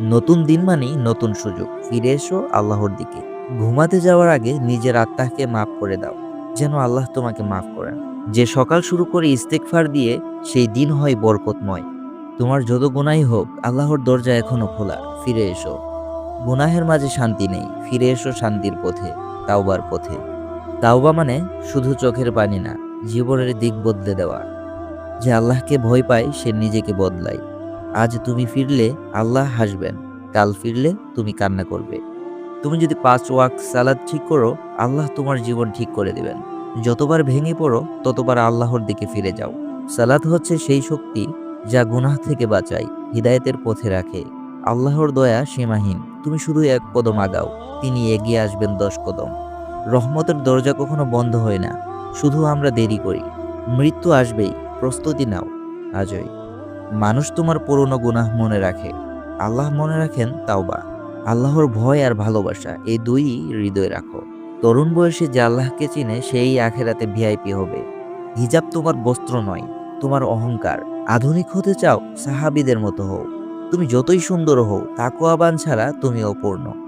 নতুন দিন মানেই নতুন সুযোগ। ফিরে এসো আল্লাহর দিকে। ঘুমাতে যাওয়ার আগে নিজের আত্মাকে মাফ করে দাও, যেন আল্লাহ তোমাকে মাফ করেন। যে সকাল শুরু করে ইস্তেকফার দিয়ে, সেই দিন হয় বরকতময়। তোমার যত গুনাই হোক, আল্লাহর দরজা এখনও খোলা। ফিরে এসো। গুনাহের মাঝে শান্তি নেই। ফিরে এসো শান্তির পথে, তাওবার পথে। তাওবা মানে শুধু চোখের পানি না, জীবনের দিক বদলে দেওয়া। যে আল্লাহকে ভয় পায়, সে নিজেকে বদলায়। আজ তুমি ফিরলে আল্লাহ হাসবেন, কাল ফিরলে তুমি কান্না করবে। তুমি যদি পাঁচ ওয়াক সালাদ ঠিক করো, আল্লাহ তোমার জীবন ঠিক করে দিবেন। যতবার ভেঙে পড়ো, ততবার আল্লাহর দিকে ফিরে যাও। সালাদ হচ্ছে সেই শক্তি যা গুনাহ থেকে বাঁচায়, হৃদায়তের পথে রাখে। আল্লাহর দয়া সীমাহীন, তুমি শুধু এক কদম আগাও, তিনি এগিয়ে আসবেন দশ কদম। রহমতের দরজা কখনো বন্ধ হয় না, শুধু আমরা দেরি করি। মৃত্যু আসবেই, প্রস্তুতি নাও, আজই। মানুষ তোমার পুরনো গুনাহ মনে রাখে। আল্লাহ মনে রাখেন তাওবা। আল্লাহর ভয় আর ভালোবাসা, এই দুই হৃদয়ে রাখো। তরুণ বয়সে যে আল্লাহকে চিনে, সেই আখেরাতে ভিআইপি হবে। হিজাব তোমার বস্ত্র নয়, তোমার অহংকার। আধুনিক হতে চাও, সাহাবিদের মতো হও। তুমি যতই সুন্দর হও, তাকোয়াবান ছাড়া তুমি অপূর্ণ।